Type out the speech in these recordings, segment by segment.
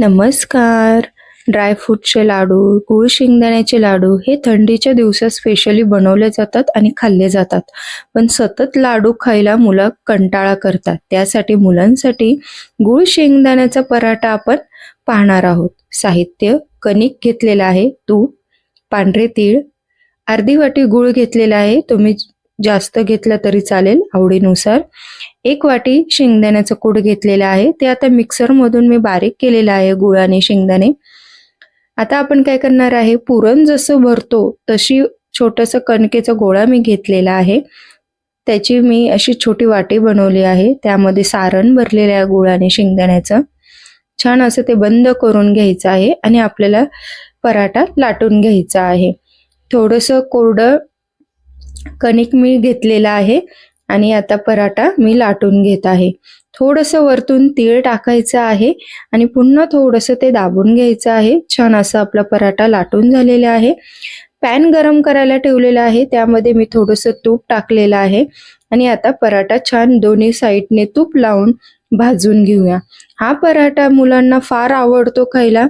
नमस्कार. ड्रायफ्रूटचे लाडू गुळ शेंगदाण्याचे लाडू हे थंडीच्या दिवसात स्पेशली बनवले जातात आणि खाल्ले जातात. पण सतत लाडू खायला मुलं कंटाळा करतात. त्यासाठी मुलांसाठी गुळ शेंगदाण्याचा पराठा आपण पाहणार आहोत. साहित्य कणिक घेतलेलं आहे. तूप पांढरे तीळ अर्धी वाटी गुळ घेतलेला आहे. तुम्ही जास्त घेतलं तरी चालेल आवडीनुसार. एक वाटी शेंगदाण्याचं कूट घेतलेलं आहे. ते आता मिक्सरमधून मी बारीक केलेलं आहे गुळाने शेंगदाणे. आता आपण काय करणार आहे? पुरण जसं भरतो तशी छोटंसं कणकेचा गोळा मी घेतलेला आहे. त्याची मी अशी छोटी वाटी बनवली आहे. त्यामध्ये सारण भरलेलं आहे गुळाने शेंगदाण्याचं. छान असं ते बंद करून घ्यायचं आहे आणि आपल्याला पराठा लाटून घ्यायचा आहे. थोडंसं कोरडं कणिक मी घेतलेला आहे आणि आता पराठा मी लाटून घेत आहे. थोडस वरतून तीळ टाकायचं आहे आणि पुन्हा थोडस ते दाबून घ्यायचं आहे. छान असं आपला पराठा लाटून झालेला आहे. पॅन गरम करायला ठेवलेला आहे. त्यामध्ये मी थोडस तूप टाकलेलं आहे. आणि आता पराठा छान दोन्ही साईडने तूप लावून भाजून घेऊया. हा पराठा मुलांना फार आवडतो खायला.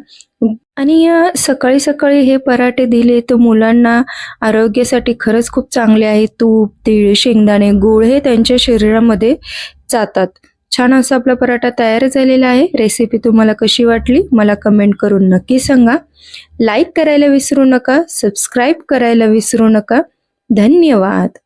आणि सकाळी सकाळी हे पराठे दिले तर मुलांना आरोग्यासाठी खरंच खूप चांगले आहे. तूप तीळ शेंगदाणे गुळ हे त्यांच्या शरीरामध्ये जातात. छान असा आपला पराठा तयार झालेला आहे. रेसिपी तुम्हाला कशी वाटली मला कमेंट करून नक्की सांगा. लाईक करायला विसरू नका सबस्क्राईब करायला विसरू नका. धन्यवाद.